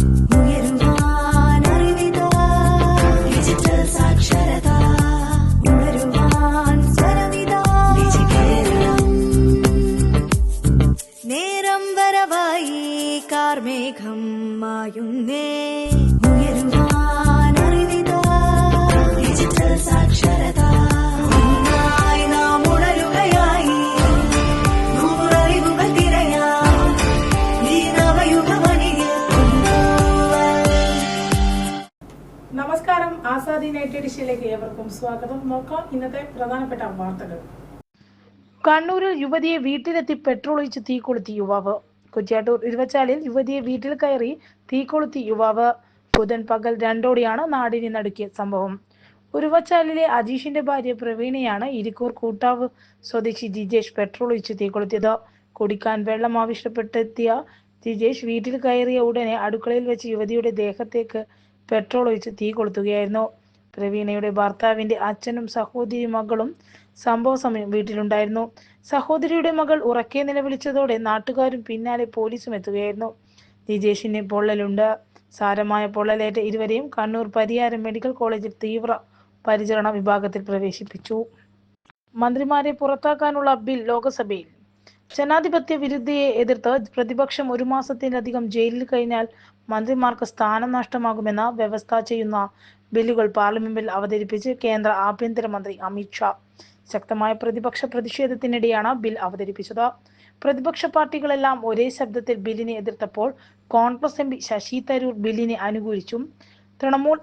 Mm-hmm. ഏവർക്കും സ്വാഗതം. നോക്കാം ഇന്നത്തെ പ്രധാനപ്പെട്ട വാർത്തകൾ. കണ്ണൂരിൽ യുവതിയെ വീട്ടിലെത്തി പെട്രോൾ ഒഴിച്ച് തീ കൊളുത്തി യുവാവ്. കുറ്റ്യാട്ടൂർ ഇരുവച്ചാലിൽ യുവതിയെ വീട്ടിൽ കയറി തീ കൊളുത്തി യുവാവ്. ബുധൻ പകൽ രണ്ടോടെയാണ് നാടിനെ നടുക്കിയ സംഭവം. ഉരുവച്ചാലിലെ അജീഷിന്റെ ഭാര്യ പ്രവീണയാണ് ഇരിക്കൂർ കൂട്ടാവ് സ്വദേശി ജിജേഷ് പെട്രോൾ ഒഴിച്ച് തീ കൊളുത്തിയത്. കുടിക്കാൻ വെള്ളം ആവശ്യപ്പെട്ടെത്തിയ ജിജേഷ് വീട്ടിൽ കയറിയ ഉടനെ അടുക്കളയിൽ വെച്ച് യുവതിയുടെ ദേഹത്തേക്ക് പെട്രോൾ ഒഴിച്ച് തീ കൊളുത്തുകയായിരുന്നു. പ്രവീണയുടെ ഭർത്താവിന്റെ അച്ഛനും സഹോദരി മകളും സംഭവ സമയം വീട്ടിലുണ്ടായിരുന്നു. സഹോദരിയുടെ മകൾ ഉറക്കെ നിലവിളിച്ചതോടെ നാട്ടുകാരും പിന്നാലെ പോലീസും എത്തുകയായിരുന്നു. നിജേഷിന് പൊള്ളലുണ്ട്. സാരമായ പൊള്ളലേറ്റ ഇരുവരെയും കണ്ണൂർ പരിയാരം മെഡിക്കൽ കോളേജിൽ തീവ്ര പരിചരണ വിഭാഗത്തിൽ പ്രവേശിപ്പിച്ചു. മന്ത്രിമാരെ പുറത്താക്കാനുള്ള ബിൽ ലോക്സഭയിൽ. ജനാധിപത്യ വിരുദ്ധയെ എതിർത്ത് പ്രതിപക്ഷം ഒരു മാസത്തിലധികം ജയിലിൽ കഴിഞ്ഞാൽ മന്ത്രിമാർക്ക് സ്ഥാനം നഷ്ടമാകുമെന്ന വ്യവസ്ഥ ചെയ്യുന്ന ബില്ലുകൾ പാർലമെന്റിൽ അവതരിപ്പിച്ച് കേന്ദ്ര ആഭ്യന്തരമന്ത്രി അമിത്ഷാ ശക്തമായ പ്രതിപക്ഷ പ്രതിഷേധത്തിനിടെയാണ് ബിൽ അവതരിപ്പിച്ചത്. പ്രതിപക്ഷ പാർട്ടികളെല്ലാം ഒരേ ശബ്ദത്തിൽ ബില്ലിനെ എതിർത്തപ്പോൾ കോൺഗ്രസ് എം പി ശശി തരൂർ ബില്ലിനെ അനുകൂലിച്ചും തൃണമൂൽ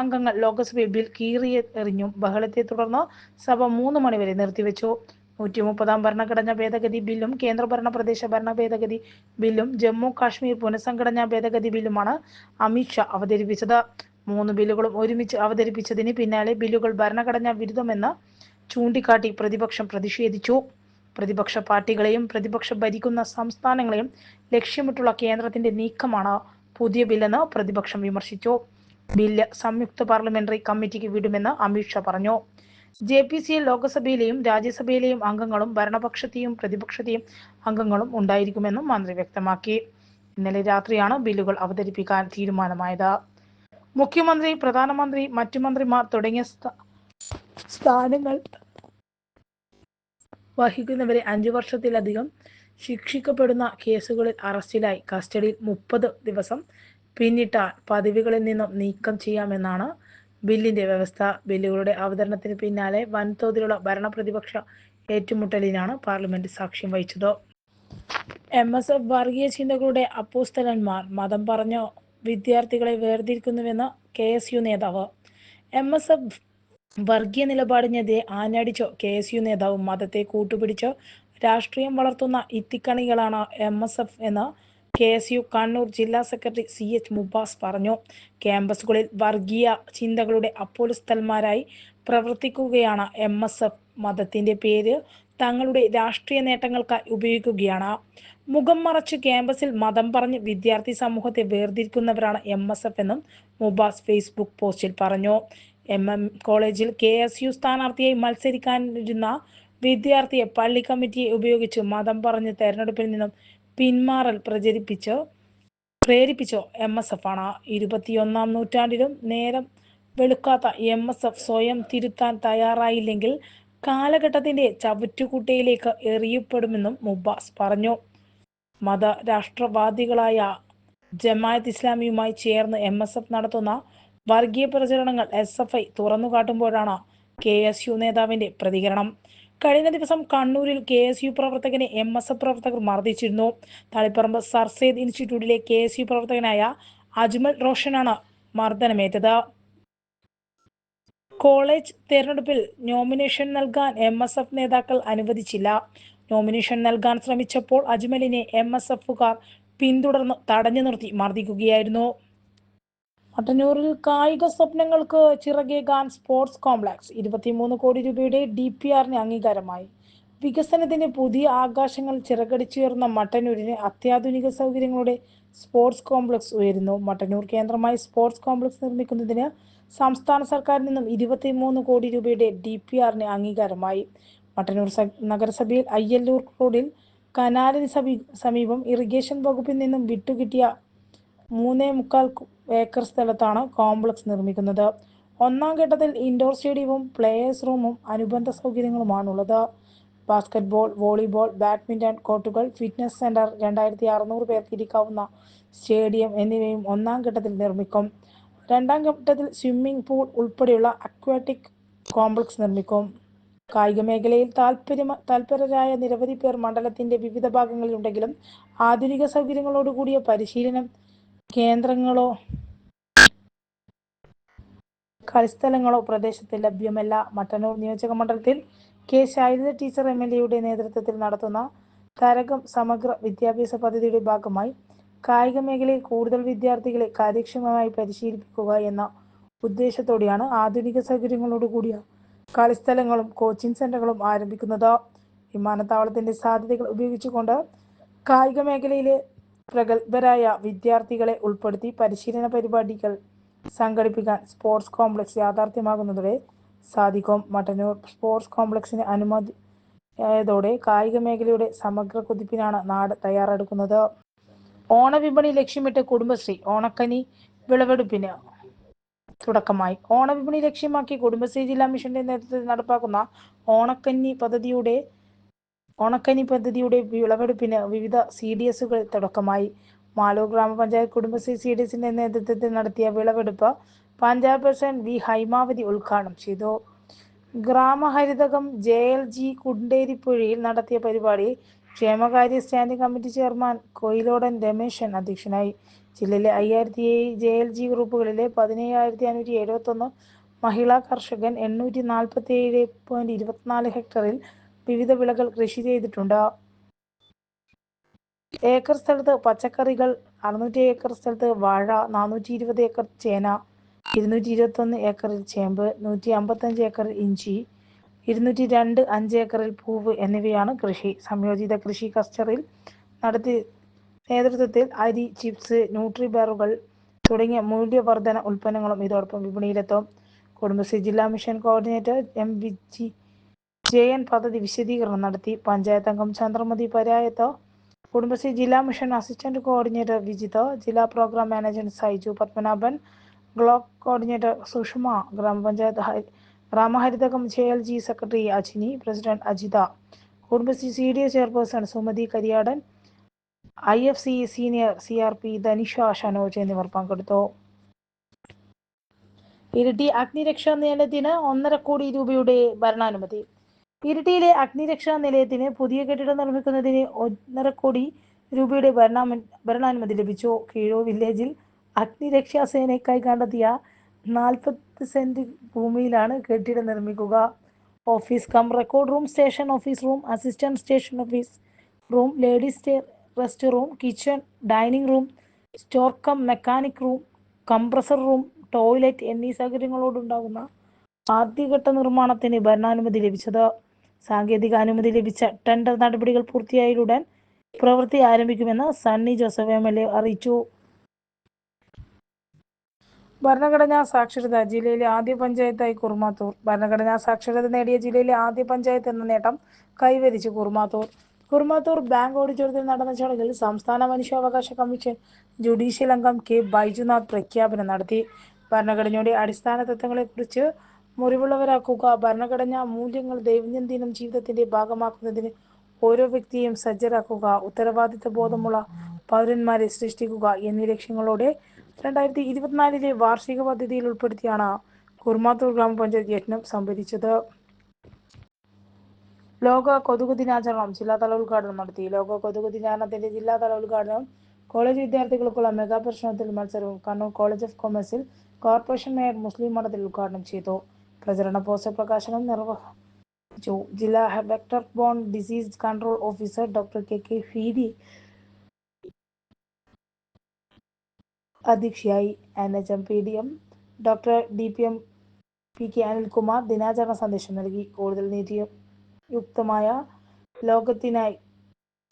അംഗങ്ങൾ ലോക്സഭയിൽ ബിൽ കീറിയെറിഞ്ഞും ബഹളത്തെ തുടർന്ന് സഭ മൂന്ന് മണിവരെ നിർത്തിവെച്ചു. നൂറ്റി മുപ്പതാം ഭരണഘടനാ ഭേദഗതി ബില്ലും കേന്ദ്രഭരണ പ്രദേശ ഭരണ ഭേദഗതി ബില്ലും ജമ്മു കാശ്മീർ പുനഃസംഘടനാ ഭേദഗതി ബില്ലുമാണ് അമിത്ഷാ അവതരിപ്പിച്ചത്. മൂന്ന് ബില്ലുകളും ഒരുമിച്ച് അവതരിപ്പിച്ചതിന് പിന്നാലെ ബില്ലുകൾ ഭരണഘടനാ വിരുദ്ധമെന്ന് ചൂണ്ടിക്കാട്ടി പ്രതിപക്ഷം പ്രതിഷേധിച്ചു. പ്രതിപക്ഷ പാർട്ടികളെയും പ്രതിപക്ഷം ഭരിക്കുന്ന സംസ്ഥാനങ്ങളെയും ലക്ഷ്യമിട്ടുള്ള കേന്ദ്രത്തിന്റെ നീക്കമാണ് പുതിയ ബില്ലെന്ന് പ്രതിപക്ഷം വിമർശിച്ചു. ബില്ല് സംയുക്ത പാർലമെന്ററി കമ്മിറ്റിക്ക് വിടുമെന്ന് അമിത് ഷാ പറഞ്ഞു. ജെ പി സിയിൽ ലോക്സഭയിലെയും രാജ്യസഭയിലെയും അംഗങ്ങളും ഭരണപക്ഷത്തെയും പ്രതിപക്ഷത്തെയും അംഗങ്ങളും ഉണ്ടായിരിക്കുമെന്നും മന്ത്രി വ്യക്തമാക്കി. ഇന്നലെ രാത്രിയാണ് ബില്ലുകൾ അവതരിപ്പിക്കാൻ തീരുമാനമായത്. മുഖ്യമന്ത്രി പ്രധാനമന്ത്രി മറ്റു മന്ത്രിമാർ തുടങ്ങിയ സ്ഥാനങ്ങൾ വഹിക്കുന്നവരെ അഞ്ചു വർഷത്തിലധികം ശിക്ഷിക്കപ്പെടുന്ന കേസുകളിൽ അറസ്റ്റിലായി. കസ്റ്റഡിയിൽ മുപ്പത് ദിവസം പിന്നിട്ടാൽ പദവികളിൽ നിന്നും നീക്കം ചെയ്യാമെന്നാണ് ബില്ലിന്റെ വ്യവസ്ഥ. ബില്ലുകളുടെ അവതരണത്തിന് പിന്നാലെ വൻതോതിലുള്ള ഭരണപ്രതിപക്ഷ ഏറ്റുമുട്ടലിനാണ് പാർലമെന്റ് സാക്ഷ്യം വഹിച്ചത്. എം എസ് എഫ് വർഗീയ ചിന്തകളുടെ അപ്പോസ്തലന്മാർ മതം പറഞ്ഞോ വിദ്യാർത്ഥികളെ വേർതിരിക്കുന്നുവെന്ന് കെ എസ് യു നേതാവ്. എം എസ് എഫ് വർഗീയ നിലപാടിനെതിരെ ആഞ്ഞടിച്ചോ കെ എസ് യു നേതാവ് മതത്തെ കൂട്ടുപിടിച്ചോ രാഷ്ട്രീയം വളർത്തുന്ന ഇത്തിക്കണികളാണ് എം എസ് എഫ് എന്ന് കെ എസ് യു കണ്ണൂർ ജില്ലാ സെക്രട്ടറി സി എച്ച് മുബാസ് പറഞ്ഞു. ക്യാമ്പസുകളിൽ വർഗീയ ചിന്തകളുടെ അപ്പോലസ്ഥന്മാരായി പ്രവർത്തിക്കുകയാണ് എം എസ് എഫ് മതത്തിന്റെ പേര് തങ്ങളുടെ രാഷ്ട്രീയ നേട്ടങ്ങൾക്കായി ഉപയോഗിക്കുകയാണ്. മുഖം മറച്ച് ക്യാമ്പസിൽ മതം പറഞ്ഞ് വിദ്യാർത്ഥി സമൂഹത്തെ വേർതിരിക്കുന്നവരാണ് എം എസ് എഫ് എന്നും മുബാസ് ഫേസ്ബുക്ക് പോസ്റ്റിൽ പറഞ്ഞു. എം എം കോളേജിൽ കെ എസ് യു സ്ഥാനാർത്ഥിയായി മത്സരിക്കാനിരുന്ന വിദ്യാർത്ഥിയെ പള്ളി കമ്മിറ്റിയെ ഉപയോഗിച്ച് മതം പറഞ്ഞ് തെരഞ്ഞെടുപ്പിൽ നിന്നും പിന്മാറൽ പ്രചരിപ്പിച്ച് പ്രേരിപ്പിച്ചോ എം എസ് എഫ് ആണ്. ഇരുപത്തിയൊന്നാം നൂറ്റാണ്ടിലും നേരം വെളുക്കാത്ത എം എസ് എഫ് സ്വയം തിരുത്താൻ തയ്യാറായില്ലെങ്കിൽ കാലഘട്ടത്തിന്റെ ചവറ്റുകുട്ടയിലേക്ക് എറിയപ്പെടുമെന്നും മുബാസ് പറഞ്ഞു. മത രാഷ്ട്രവാദികളായ ജമായത്ത് ഇസ്ലാമിയുമായി ചേർന്ന് എം എസ് എഫ് നടത്തുന്ന വർഗീയ പ്രചരണങ്ങൾ എസ് എഫ് ഐ തുറന്നുകാട്ടുമ്പോഴാണ് കെ എസ് യു നേതാവിന്റെ പ്രതികരണം. കഴിഞ്ഞ ദിവസം കണ്ണൂരിൽ കെ എസ് യു പ്രവർത്തകനെ എം എസ് എഫ് പ്രവർത്തകർ മർദ്ദിച്ചിരുന്നു. തളിപ്പറമ്പ് സർ സെയ്ദ് ഇൻസ്റ്റിറ്റ്യൂട്ടിലെ കെ എസ് യു പ്രവർത്തകനായ അജ്മൽ റോഷനാണ് മർദ്ദനമേറ്റത്. കോളേജ് തെരഞ്ഞെടുപ്പിൽ നോമിനേഷൻ നൽകാൻ എം എസ് എഫ് നേതാക്കൾ അനുവദിച്ചില്ല. നോമിനേഷൻ നൽകാൻ ശ്രമിച്ചപ്പോൾ അജ്മലിനെ എം എസ് എഫുകാർ പിന്തുടർന്ന് തടഞ്ഞു നിർത്തി മർദ്ദിക്കുകയായിരുന്നു. മട്ടന്നൂരിൽ കായിക സ്വപ്നങ്ങൾക്ക് ചിറകേകാൻ സ്പോർട്സ് കോംപ്ലക്സ് ഇരുപത്തിമൂന്ന് കോടി രൂപയുടെ ഡി പി ആറിന് അംഗീകാരമായി. വികസനത്തിന് പുതിയ ആകാശങ്ങൾ ചിറകടിച്ചുയർന്ന മട്ടന്നൂരിന് അത്യാധുനിക സൗകര്യങ്ങളുടെ സ്പോർട്സ് കോംപ്ലക്സ് ഉയരുന്നു. മട്ടന്നൂർ കേന്ദ്രമായി സ്പോർട്സ് കോംപ്ലക്സ് നിർമ്മിക്കുന്നതിന് സംസ്ഥാന സർക്കാരിൽ നിന്നും ഇരുപത്തിമൂന്ന് കോടി രൂപയുടെ ഡി പി ആറിന് അംഗീകാരമായി. മട്ടന്നൂർ നഗരസഭയിൽ അയ്യല്ലൂർ റോഡിൽ കനാലിന് സമീ സമീപം ഇറിഗേഷൻ വകുപ്പിൽ നിന്നും വിട്ടുകിട്ടിയ മൂന്നേ മുക്കാൽ ഏക്കർ സ്ഥലത്താണ് കോംപ്ലക്സ് നിർമ്മിക്കുന്നത്. ഒന്നാം ഘട്ടത്തിൽ ഇൻഡോർ സ്റ്റേഡിയവും പ്ലേയേഴ്സ് റൂമും അനുബന്ധ സൗകര്യങ്ങളുമാണുള്ളത്. ബാസ്കറ്റ്ബോൾ വോളിബോൾ ബാഡ്മിന്റൺ കോർട്ടുകൾ ഫിറ്റ്നസ് സെന്റർ രണ്ടായിരത്തി അറുന്നൂറ് പേർക്ക് ഇരിക്കാവുന്ന സ്റ്റേഡിയം എന്നിവയും ഒന്നാം ഘട്ടത്തിൽ നിർമ്മിക്കും. രണ്ടാം ഘട്ടത്തിൽ സ്വിമ്മിംഗ് പൂൾ ഉൾപ്പെടെയുള്ള അക്വാറ്റിക് കോംപ്ലക്സ് നിർമ്മിക്കും. കായിക മേഖലയിൽ താല്പര്യ താല്പര്യരായ നിരവധി പേർ മണ്ഡലത്തിന്റെ വിവിധ ഭാഗങ്ങളിലുണ്ടെങ്കിലും ആധുനിക സൗകര്യങ്ങളോടുകൂടിയ പരിശീലനം കേന്ദ്രങ്ങളോ കളിസ്ഥലങ്ങളോ പ്രദേശത്ത് ലഭ്യമല്ല. മട്ടന്നൂർ നിയോജക മണ്ഡലത്തിൽ K Shailaja teacher M L എയുടെ നേതൃത്വത്തിൽ നടത്തുന്ന തരകം സമഗ്ര വിദ്യാഭ്യാസ പദ്ധതിയുടെ ഭാഗമായി കായിക മേഖലയിൽ കൂടുതൽ വിദ്യാർത്ഥികളെ കാര്യക്ഷമമായി പരിശീലിപ്പിക്കുക എന്ന ഉദ്ദേശത്തോടെയാണ് ആധുനിക സൗകര്യങ്ങളോട് കൂടിയ കളിസ്ഥലങ്ങളും കോച്ചിംഗ് സെന്ററുകളും ആരംഭിക്കുന്നത്. വിമാനത്താവളത്തിന്റെ സാധ്യതകൾ ഉപയോഗിച്ചുകൊണ്ട് കായിക മേഖലയിലെ പ്രഗത്ഭരായ വിദ്യാർത്ഥികളെ ഉൾപ്പെടുത്തി പരിശീലന പരിപാടികൾ സംഘടിപ്പിക്കാൻ സ്പോർട്സ് കോംപ്ലക്സ് യാഥാർത്ഥ്യമാകുന്നതോടെ സാധിക്കും. മട്ടന്നൂർ സ്പോർട്സ് കോംപ്ലക്സിന് അനുമതി ആയതോടെ കായിക മേഖലയുടെ സമഗ്ര കുതിപ്പിനാണ് നാട് തയ്യാറെടുക്കുന്നത്. ഓണവിപണി ലക്ഷ്യമിട്ട് കുടുംബശ്രീ ഓണക്കനി വിളവെടുപ്പിന് തുടക്കമായി. ഓണവിപണി ലക്ഷ്യമാക്കി കുടുംബശ്രീ ജില്ലാ മിഷന്റെ നേതൃത്വത്തിൽ നടപ്പാക്കുന്ന ഓണക്കന്നി പദ്ധതിയുടെ ഓണക്കനി പദ്ധതിയുടെ വിളവെടുപ്പിന് വിവിധ സി ഡി എസുകൾ തുടക്കമായി. മാലൂർ ഗ്രാമപഞ്ചായത്ത് കുടുംബശ്രീ സി ഡി എസിന്റെ നേതൃത്വത്തിൽ നടത്തിയ വിളവെടുപ്പ് പഞ്ചായത്ത് പ്രസിഡന്റ് വി. ഹൈമാവതി ഉദ്ഘാടനം ചെയ്തു. ഗ്രാമഹരിതകം ജെ എൽ ജി കുണ്ടേരിപ്പുഴയിൽ നടത്തിയ പരിപാടിയിൽ ക്ഷേമകാര്യ standing committee chairman Koyilodan Rameshan അധ്യക്ഷനായി. ജില്ലയിലെ അയ്യായിരത്തി ജെ എൽ ജി ഗ്രൂപ്പുകളിലെ പതിനേഴായിരത്തി അഞ്ഞൂറ്റി എഴുപത്തി ഒന്ന് മഹിളാ കർഷകൻ എണ്ണൂറ്റി നാൽപ്പത്തി ഏഴ് പോയിന്റ് ഇരുപത്തിനാല് ഹെക്ടറിൽ വിവിധ വിളകൾ കൃഷി ചെയ്തിട്ടുണ്ട്. ഏക്കർ സ്ഥലത്ത് പച്ചക്കറികൾ അറുന്നൂറ്റി ഏക്കർ സ്ഥലത്ത് വാഴ നാനൂറ്റി ഇരുപത് ഏക്കർ ചേന ഇരുന്നൂറ്റി ഇരുപത്തൊന്ന് ഏക്കറിൽ ചേമ്പ് നൂറ്റി അമ്പത്തഞ്ച് ഏക്കറിൽ ഇഞ്ചി ഇരുന്നൂറ്റി രണ്ട് അഞ്ച് ഏക്കറിൽ പൂവ് എന്നിവയാണ് കൃഷി. സംയോജിത കൃഷി ക്ലസ്റ്ററിൽ നടത്തി നേതൃത്വത്തിൽ അരി ചിപ്സ് ന്യൂട്രി ബാറുകൾ തുടങ്ങിയ മൂല്യവർധന ഉൽപ്പന്നങ്ങളും ഇതോടൊപ്പം വിപണിയിലെത്തും. കുടുംബശ്രീ ജില്ലാ mission coordinator M Viji Jayan പദ്ധതി വിശദീകരണം നടത്തി. പഞ്ചായത്ത് അംഗം ചന്ദ്രമതി പരായത്തോ കുടുംബശ്രീ ജില്ലാ മിഷൻ അസിസ്റ്റന്റ് കോർഡിനേറ്റർ വിജിത ജില്ലാ programme manager Saiju Padmanabhan block coordinator Sushama ഗ്രാമപഞ്ചായത്ത് ഹരി- ഗ്രാമഹരിതകം J L G secretary Ajini president Ajitha Kudumbashree C D A chairperson Sumathi Kariyadan I F C senior C R P Dhanisha Shanoj എന്നിവർ പങ്കെടുത്തു. ഇരിട്ടി അഗ്നിരക്ഷാ നിലയത്തിന് ഒന്നര കോടി രൂപയുടെ ഭരണാനുമതി. ഇരിട്ടിയിലെ അഗ്നിരക്ഷാ നിലയത്തിന് പുതിയ കെട്ടിടം നിർമ്മിക്കുന്നതിന് ഒന്നര കോടി രൂപയുടെ ഭരണാനുമതി ലഭിച്ചു. കീഴോ വില്ലേജിൽ അഗ്നിരക്ഷാ സേനയ്ക്കായി കണ്ടെത്തിയ നാൽപ്പത് സെന്റ് ഭൂമിയിലാണ് കെട്ടിടം നിർമ്മിക്കുക. Office cum record room station office room assistant station office room ladies rest room kitchen dining room store cum mechanic room compressor room toilet എന്നീ സൗകര്യങ്ങളോടുണ്ടാകുന്ന ആദ്യഘട്ട നിർമ്മാണത്തിന് ഭരണാനുമതി ലഭിച്ചത്. സാങ്കേതിക അനുമതി ലഭിച്ച ടെൻഡർ നടപടികൾ പൂർത്തിയായാലുടൻ പ്രവൃത്തി ആരംഭിക്കുമെന്ന് Sunny Joseph M L A അറിയിച്ചു. ഭരണഘടനാ സാക്ഷരത ജില്ലയിലെ ആദ്യ പഞ്ചായത്തായി കുറുമാത്തൂർ. ഭരണഘടനാ സാക്ഷരത നേടിയ ജില്ലയിലെ ആദ്യ പഞ്ചായത്ത് എന്ന നേട്ടം കൈവരിച്ചു കുറുമാത്തൂർ. കുറുമാത്തൂർ ബാങ്ക് ഓഡിറ്റോറിയത്തിൽ നടന്ന ചടങ്ങിൽ സംസ്ഥാന മനുഷ്യാവകാശ കമ്മീഷൻ ജുഡീഷ്യൽ അംഗം കെ ബൈജുനാഥ് പ്രഖ്യാപനം നടത്തി. ഭരണഘടനയുടെ അടിസ്ഥാന തത്വങ്ങളെക്കുറിച്ച് മുറിവുള്ളവരാക്കുക ഭരണഘടനാ മൂല്യങ്ങൾ ദൈനംദിനം ജീവിതത്തിന്റെ ഭാഗമാക്കുന്നതിന് ഓരോ വ്യക്തിയെയും സജ്ജരാക്കുക ഉത്തരവാദിത്ത ബോധമുള്ള പൗരന്മാരെ സൃഷ്ടിക്കുക എന്നീ ലക്ഷ്യങ്ങളോടെ രണ്ടായിരത്തി ഇരുപത്തിനാലിലെ വാർഷിക പദ്ധതിയിൽ ഉൾപ്പെടുത്തിയാണ് കുർമാത്തൂർ ഗ്രാമപഞ്ചായത്ത് യജ്ഞം സംഭരിച്ചത്. ലോക കൊതുക് ദിനാചരണം ജില്ലാതല ഉദ്ഘാടനം നടത്തി. ലോക കൊതുക് ദിനാചരണത്തിന്റെ ജില്ലാതല ഉദ്ഘാടനം കോളേജ് വിദ്യാർത്ഥികൾക്കുള്ള മെഗാ പ്രശ്നത്തിൽ മത്സരവും കണ്ണൂർ കോളേജ് ഓഫ് കൊമേഴ്സിൽ കോർപ്പറേഷൻ മേയർ മുസ്ലിം മഠത്തിൽ ഉദ്ഘാടനം ചെയ്തു. പ്രചരണ പോസ്റ്റർ പ്രകാശനം നിർവഹിച്ചു. ജില്ലാ vector borne disease control officer doctor K K Feedi അധ്യക്ഷയായി N H M P D M. Doctor D P M P K Anilkumar ദിനാചരണ സന്ദേശം നൽകി. കൂടുതൽ നീതിയുക്തമായ ലോകത്തിനായി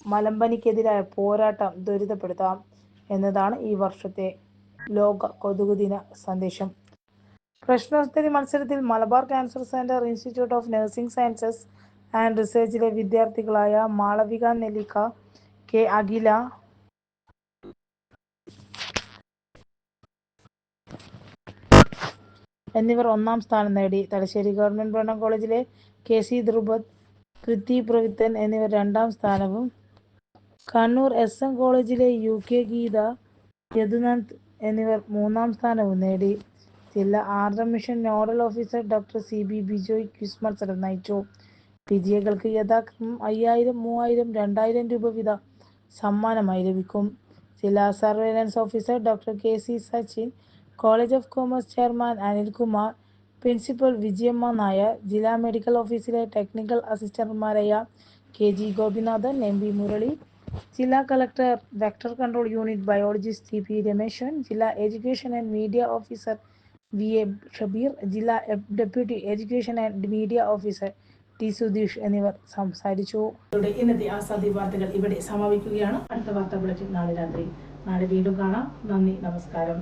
മലമ്പനിക്കെതിരായ പോരാട്ടം ത്വരിതപ്പെടുത്താം എന്നതാണ് ഈ വർഷത്തെ ലോക കൊതുക് ദിന സന്ദേശം. പ്രശ്നോത്തരി മത്സരത്തിൽ Malabar cancer centre institute of nursing sciences and റിസർച്ചിലെ വിദ്യാർത്ഥികളായ മാളവിക നെല്ലിക്ക കെ അഖില എന്നിവർ ഒന്നാം സ്ഥാനം നേടി. തലശ്ശേരി ഗവൺമെന്റ് ബ്രണ്ണൻ കോളേജിലെ കെ സി ധ്രുപദ് കൃതി പ്രവിത്തൻ എന്നിവർ രണ്ടാം സ്ഥാനവും. കണ്ണൂർ എസ് എം കോളേജിലെ യു കെ ഗീത യദുനന്ദ് എന്നിവർ മൂന്നാം സ്ഥാനവും നേടി. ജില്ലാ Ardra mission nodal officer doctor C B Bijoy quiz മത്സരം നയിച്ചു. വിജയികൾക്ക് യഥാക്രമം അയ്യായിരം മൂവായിരം രണ്ടായിരം രൂപ വീത സമ്മാനമായി ലഭിക്കും. ജില്ലാ surveillance officer doctor K C Sachin college of commerce chairman Anilkumar principal Vijayamma Nair ജില്ലാ മെഡിക്കൽ ഓഫീസിലെ technical അസിസ്റ്റന്റുമാരായ K G Gopinathan M V Murali ജില്ലാ collector vector control unit biologist T P Rameshan ജില്ലാ education and media officer V A Shabeer ജില്ലാ deputy education and media officer T Sudheesh എന്നിവർ സംസാരിച്ചു. ഇന്നത്തെ ആസാദി വാർത്തകൾ ഇവിടെ സമാപിക്കുകയാണ്. അടുത്ത വാർത്താ ബുള്ളറ്റിൻ നാളെ രാത്രി. നാളെ വീണ്ടും കാണാം. നന്ദി നമസ്കാരം.